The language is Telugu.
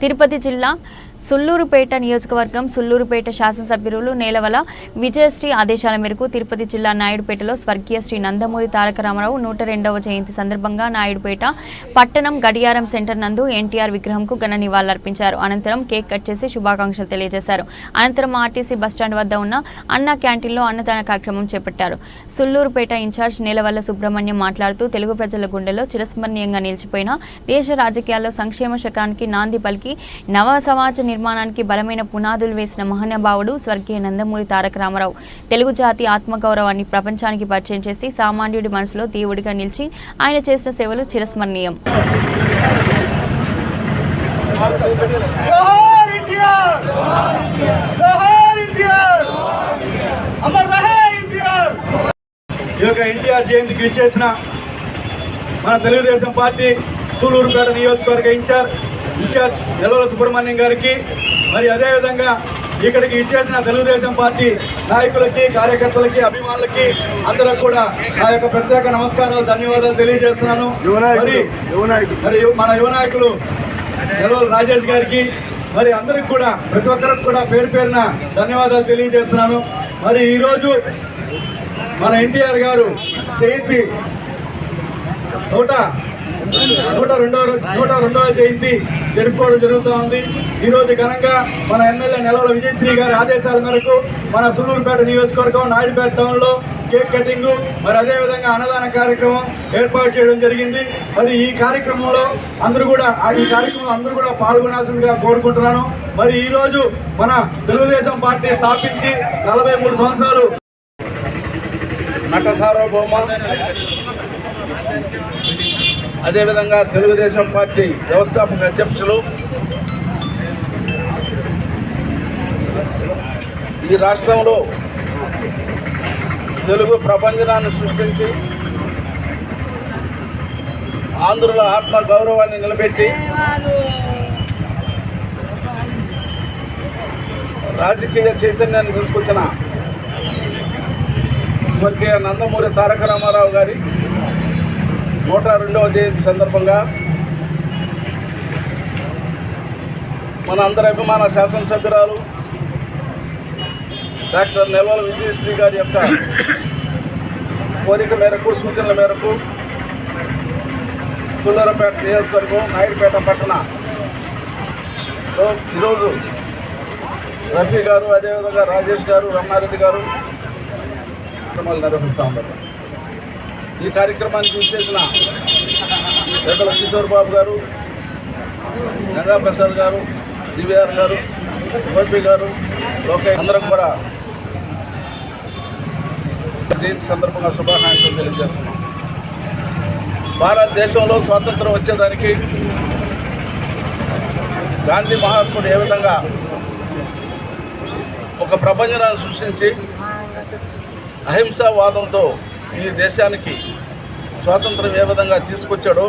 తిరుపతి జిల్లా సుల్లూరుపేట నియోజకవర్గం సుల్లూరుపేట శాసనసభ్యులు నేలవల విజయశ్రీ ఆదేశాల మేరకు తిరుపతి జిల్లా నాయుడుపేటలో స్వర్గీయ శ్రీ నందమూరి తారక రామారావు నూట రెండవ జయంతి సందర్భంగా నాయుడుపేట పట్టణం గడియారం సెంటర్ నందు ఎన్టీఆర్ విగ్రహంకు ఘన నివాళులర్పించారు. అనంతరం కేక్ కట్ చేసి శుభాకాంక్షలు తెలియజేశారు. అనంతరం ఆర్టీసీ బస్టాండ్ వద్ద ఉన్న అన్న క్యాంటీన్లో అన్నదాన కార్యక్రమం చేపట్టారు. సుల్లూరుపేట ఇన్ఛార్జ్ నేలవల్ల సుబ్రహ్మణ్యం మాట్లాడుతూ తెలుగు ప్రజల గుండెలో చిరస్మరణీయంగా నిలిచిపోయిన దేశ రాజకీయాల్లో సంక్షేమ శకానికి నాంది పలికి నవ సమాజ నిర్మాణానికి బలమైన పునాదులు వేసిన మహానుభావుడు స్వర్గీయ నందమూరి తారక రామారావు. తెలుగు జాతి ఆత్మగౌరవాన్ని ప్రపంచానికి పరిచయం చేసి సామాన్యుడి మనసులో దేవుడిగా నిలిచి ఆయన చేసిన సేవలు చిరస్మరణీయం. ఈ యొక్క ఎన్టీఆర్ జయంతికి ఇచ్చేసిన మన తెలుగుదేశం పార్టీ సూలూరుపేట నియోజకవర్గ ఇన్ఛార్జ్ ఇన్ఛార్జ్ నెలవల సుబ్రహ్మణ్యం గారికి మరి అదేవిధంగా ఇక్కడికి ఇచ్చేసిన తెలుగుదేశం పార్టీ నాయకులకి కార్యకర్తలకి అభిమానులకి అందరూ కూడా నా యొక్క ప్రత్యేక నమస్కారాలు ధన్యవాదాలు తెలియజేస్తున్నాను. మరి మరి మన యువ నాయకులు నెలవల రాజేష్ గారికి మరి అందరికి కూడా ప్రతి ఒక్కరికి కూడా పేరు పేరున ధన్యవాదాలు తెలియజేస్తున్నాను. మరి ఈరోజు మన ఎన్టీఆర్ గారు జయంతి నూట నూట రెండవ నూట రెండవ జయంతి జరుపుకోవడం జరుగుతూ ఉంది. ఈరోజు ఘనంగా మన ఎమ్మెల్యే నెలవల విజయశ్రీ గారి ఆదేశాల మేరకు మన సులూరుపేట నియోజకవర్గం నాయుడుపేట టౌన్లో కేక్ కటింగ్ మరి అదేవిధంగా అన్నదాన కార్యక్రమం ఏర్పాటు చేయడం జరిగింది. మరి ఈ కార్యక్రమంలో అందరూ కూడా ఆ ఈ కార్యక్రమం అందరూ కూడా పాల్గొనాల్సిందిగా కోరుకుంటున్నాను. మరి ఈరోజు మన తెలుగుదేశం పార్టీ స్థాపించి నలభై మూడు సంవత్సరాలు నట సార్వభౌమ అదేవిధంగా తెలుగుదేశం పార్టీ వ్యవస్థాపక అధ్యక్షులు ఈ రాష్ట్రంలో తెలుగు ప్రపంచనాన్ని సృష్టించి ఆంధ్రుల ఆత్మ గౌరవాన్ని నిలబెట్టి రాజకీయ చైతన్యాన్ని తీసుకొచ్చిన స్వర్గీయ నందమూరి తారక రామారావు గారి నూట రెండవ జయంతి సందర్భంగా మన అందరి అభిమాన శాసనసభ్యురాలు డాక్టర్ నెల్వల విజయశ్రీ గారి యొక్క కోరిక మేరకు సూచనల మేరకు సుల్లూరపేట నియోజకవర్గం నాయుడుపేట పట్టణ. ఈరోజు రఫీ గారు అదేవిధంగా రాజేష్ గారు రమణారెడ్డి గారు నిర్వహిస్తూ ఉన్నారు. ఈ కార్యక్రమానికి విచ్చేసిన పెద్దల కిషోర్ బాబు గారు గంగా ప్రసాద్ గారు డివిఆర్ గారు గోపి గారు లోకే అందరం కూడా జయంతి సందర్భంగా శుభాకాంక్షలు తెలియజేస్తున్నాం. భారతదేశంలో స్వాతంత్రం వచ్చేదానికి గాంధీ మహాత్ముడు ఏ విధంగా ఒక ప్రపంచాన్ని సృష్టించి అహింసావాదంతో ఈ దేశానికి స్వాతంత్రం ఏ విధంగా తీసుకొచ్చాడో